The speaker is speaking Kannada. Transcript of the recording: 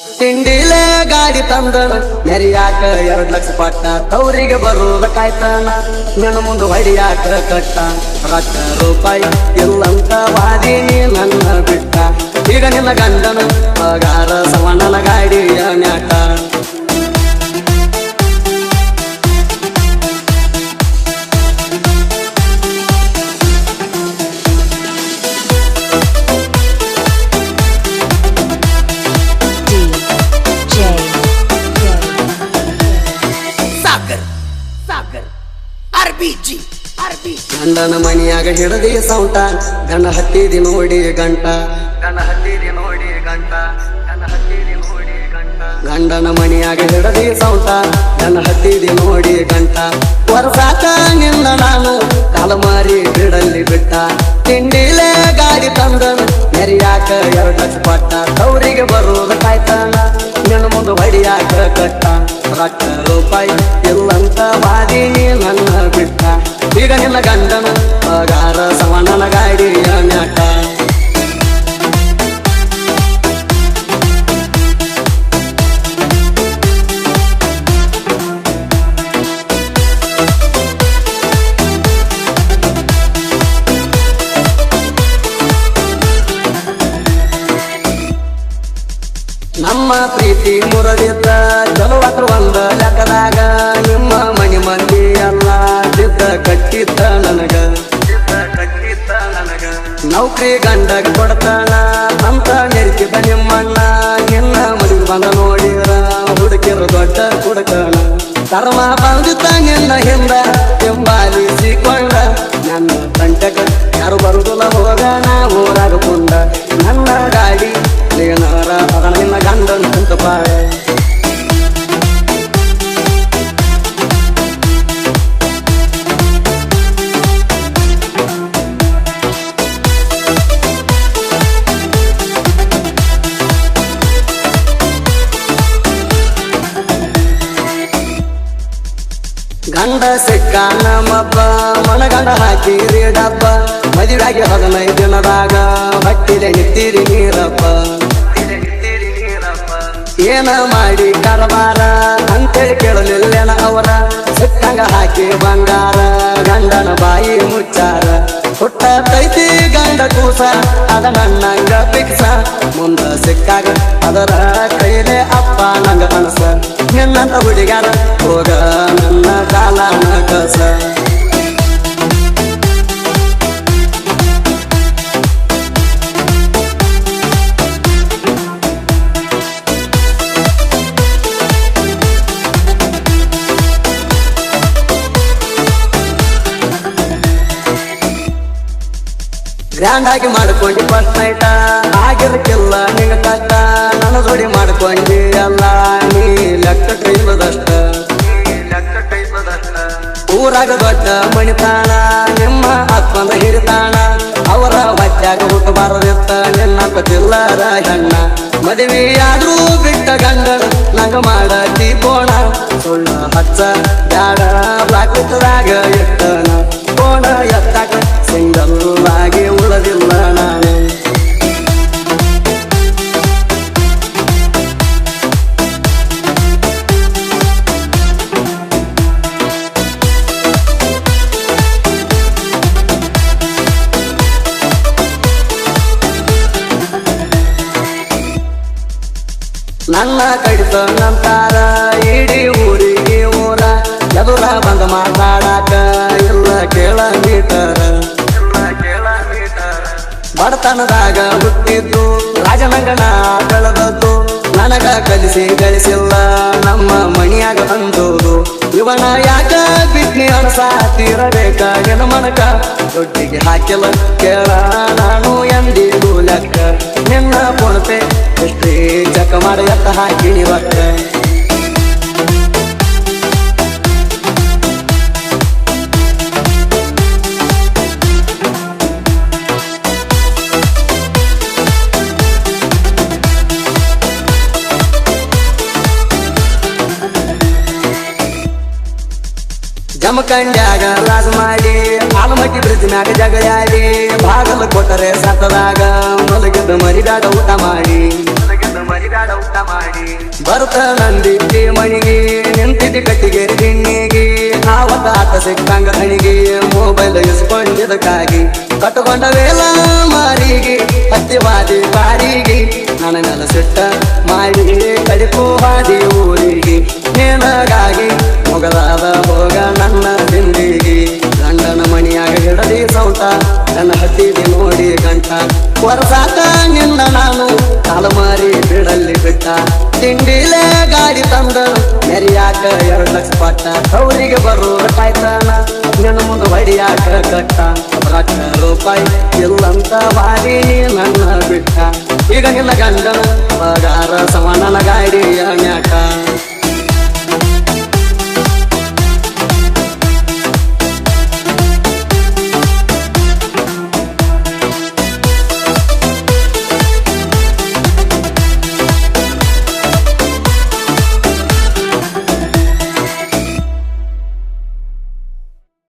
ತಿಂಡಿಲೆ ಗಾಡಿ ತಂದನ ನೆರಿಯಾಕ ಎರಡ್ ಲಕ್ಷ ಪಟ್ಟ. ತೌರಿಗೆ ಬರೋದ ಕಾಯ್ತಾನ ನನ್ನ ಮುಂದೆ ಹೊಡಿಯಾಕ ಕಟ್ಟ. ರೊಕ್ಕ ರೂಪಾಯಿ ಇಲ್ಲಂತ ವಾದಿನಿ ನನ್ನ ಬಿಟ್ಟ. ಈಗ ನಿನ್ನ ಗಂಡನ ಪಗಾರ ಸವಣನ ಗಾಡಿಯ mat. R B G R B ಗಂಡನ ಮನಿಯಾಗ ಹಿಡದಿ ಸೌಟ ಗಂಡ ಹತ್ತಿದಿ ನೋಡಿ ಗಂಟ. ಗಂಡ ಹತ್ತಿದಿ ನೋಡಿ ಗಂಟ ಗಂಡ ಹತ್ತಿದಿ ನೋಡಿ ಗಂಟ. ಗಂಡನ ಮನಿಯಾಗ ಹಿಡದಿ ಸೌಟ ಗಂಡ ಹತ್ತಿದಿ ನೋಡಿ ಗಂಟ. ವರ್ಷಾಕ ನಿನ್ನ ನಾನು ಕಾಲಮಾರಿ ಬಿಡಲ್ಲಿ ಬಿಟ್ಟ. ತಿಂಡಿಲೇ ಗಾಡಿ ತಂದನು ನೆರಿಯಾಕ ಎರಡು ಪಟ್ಟ ತೌರಿಗೆ ಬರುವುದ ಕಾಯ್ತಾನ ನಿನ್ನ ಮುಂದೆ ಹೊಡಿಯಾಕ ಕಟ್ಟ. ರೊಕ್ಕ ರೂಪಾಯಿ ಇಲ್ಲಂತ ವಾದಿನಿ ನನ್ನ ಈಗ ನಿನ್ನ ಗಂಡನ ಪಗಾರ ಸವಣನ ಗಾಡಿ ಮ್ಯಾಟ ಪ್ರೀತಿ ಮುರದಿದ್ದ ಚಲುವತ್ರ ಒಂದ ಲೆಕ್ಕದಾಗ ನಿಮ್ಮ ಮನೆ ಮಂದಿ ಎಲ್ಲ ಸಿದ್ಧ ಕಟ್ಟಿದ್ದ ನನಗ. ನೌಕರಿ ಗಂಡಗ ಕೊಡ್ತಾನ ಅಂತ ನೆರಿಸಿದ ನಿಮ್ಮಣ್ಣ. ನಿನ್ನ ಮದುವೆ ಬಂದ ನೋಡಿರ ಹುಡುಕಿರ ದೊಡ್ಡ ಹುಡುಕಣ ಧರ್ಮ ಬಂದಿದ್ದ ನಿನ್ನ ಹಿಂದ ಎಂಬಾಲಿಸಿಕೊಂಡ ನನ್ನ ತಂಟಕ ಯಾರು ಬರುದಿಲ್ಲ ಹೋಗಣ ಊರಾಗ ಕುಂಡ. ನನ್ನ ಗಾಡಿ ನಿನ್ನ ಗಂಡನ ಕುಂತ ಬಾಳೆ ಗಂಡ ಸಿಕ್ಕ ನಮ್ಮಪ್ಪ ಮನಗಂಡ ಹಾಕಿರಿ ಡಬ್ಬ. ಮದುವೆಯಾಗಿ ಹದಿನೈದು ದಿನದಾಗ ಬಟ್ಟಿದೆ ನಿಂತಿರಿ ನೀರಪ್ಪ. ಏನ ಮಾಡಿ ಕರಬಾರ ಅಂತೇಳಿ ಕೇಳಲಿಲ್ಲೇನ ಅವರ. ಸಿಟ್ಟಂಗ ಹಾಕಿ ಬಂಗಾರ. ಗಂಡನ ಬಾಯಿ ಮುಚ್ಚಾರ. ಹುಟ್ಟ ತೈತಿ ಗಂಡ ಕೂಸ. ಅದ ನನ್ನಂಗ ಪಿಕ್ಸ ಮುಂದ ಸಿಕ್ಕಾಗ ಅದರ ಕೈಲೆ ಅಪ್ಪ ನಂಗ ಮನಸ. ನಿನ್ನಂತ ಹುಡುಗಾರ ಹೋಗ ನನ್ನ ಕಾಲ ಕಸ ಗ್ರ್ಯಾಂಡ್ ಆಗಿ ಮಾಡ್ಕೊಂಡಿ ಫಸ್ಟ್ ನೈಟ ಆಗಿರ್ಕಿಲ್ಲ ನಿಂಗ ಕಷ್ಟ. ನನ್ನ ಜೋಡಿ ಮಾಡ್ಕೊಂಡಿ ಅಲ್ಲ ನೀ ಲೆಕ್ಕ ಕೈಲದಷ್ಟ ಊರಾಗ ದೊಡ್ಡ ಮಣಿತಾಣ ನಿಮ್ಮ ಅತ್ಮದ ಹಿರಿತಾಣ ಅವರ ಬಚ್ಚಾಗ ಹುಟ್ಟು ಬಾರದಿತ್ತ, ನಿನ್ನ ಪತಿಲ್ಲರ ಹೆಣ್ಣ. ಮದುವೆಯಾದ್ರೂ ಬಿಟ್ಟ ಗಂಡ, ನಂಗ ಮಾಡ ದೀಪೋಣ ಸುಳ್ಳ ಹಚ್ಚ, ಬ್ಯಾಡ ಪ್ರಾಕೃತದಾಗ ಇಟ್ಟನ. ಕಡಿತ ನಂತಾರ, ಇಡೀ ಊರಿಗೆ ಊರ ಎದುರ ಬಂದ ಮಾತಾಡಾಕ ಇಲ್ಲ ಕೇಳ ಮೀಟರ ಬಡತನದಾಗ ಹುಟ್ಟಿದ್ದು ರಾಜನಂಗನ ಕಳೆದದ್ದು. ನನಗ ಕಲಿಸಿ ಗಳಿಸಿಲ್ಲ, ನಮ್ಮ ಮಣಿಯಾಗ ಬಂದೋದು ಇವನ ಯಾಕ ಬಿಟ್ನಿ ಅಣಸ ತೀರಬೇಕ ನಿನ್ನ ಮನಕ ದೊಡ್ಡಿಗೆ ಹಾಕಿಲ್ಲ ಕೇಳ. ನಾನು ಎಂದಿಗೂ ಲೆಕ್ಕ ನಿನ್ನ ಪೊಣಪೆ ಎಷ್ಟೇ ಚಕ್ ಮಾಡಿ ಎತ್ತ ಹಾಕಿನಿ ನಮ್ಮ ಕಂಡ್ಯಾಗ ರಾಜ ಮಾಡಿ ಆಲಮಟ್ಟಿ ಬ್ರಿಜ್ ಮ್ಯಾಗ ಜಗಳಾಡಿ, ಬಾಗಲು ಕೊಟ್ಟರೆ ಸತ್ತದಾಗ ಮಲಗಿದ್ದು ಮರಿದಾದ ಊಟ ಮಾಡಿ. ಬರುತ್ತ ನಂದಿ ಮಣಿಗೆ, ನಿಂತಿದ್ದು ಕಟ್ಟಿಗೆ ತಿಣ್ಣಿಗೆ ಆವತ್ತ ಆತ ಸಿಕ್ಕಂಗ ಹಣಿಗೆ ಮೊಬೈಲ್ ಇಸ್ಕೊಂಡಿದ್ದಕ್ಕಾಗಿ ಕಟ್ಟುಕೊಂಡ ವೇಲ ಮಾರಿಗೆ ಹತ್ತಿವಾದಿ ಬಾರಿಗೆ. ನನ್ನ ನೆಲ ಸಿಟ್ಟ ಮಾರಿಗೆ, ಕಡಿಪು ಹಾದಿ ಊರಿಗೆ. ನಿನಗಾಗಿ ಮೊಗಲಾದ ಹೋಗ ನನ್ನ ಹಿಂದಿಗೆ ನೆರಿಯಾಕ ಎರಡು ಲಕ್ಷ ಪಟ್ಟ ಬರೋ ಕಾಯ್ತಾನ. ನಿನ್ನ ಮುಂದೆ ಹೊಡಿಯಾಕ ಕಟ್ಟ? ರೊಕ್ಕ ರೂಪಾಯಿ ಎಲ್ಲಂತ ಬಾರಿ ನನ್ನ ಬಿಟ್ಟ. ಈಗ ಎಲ್ಲ ಗಂಡನ ಮ್ಯಾಕ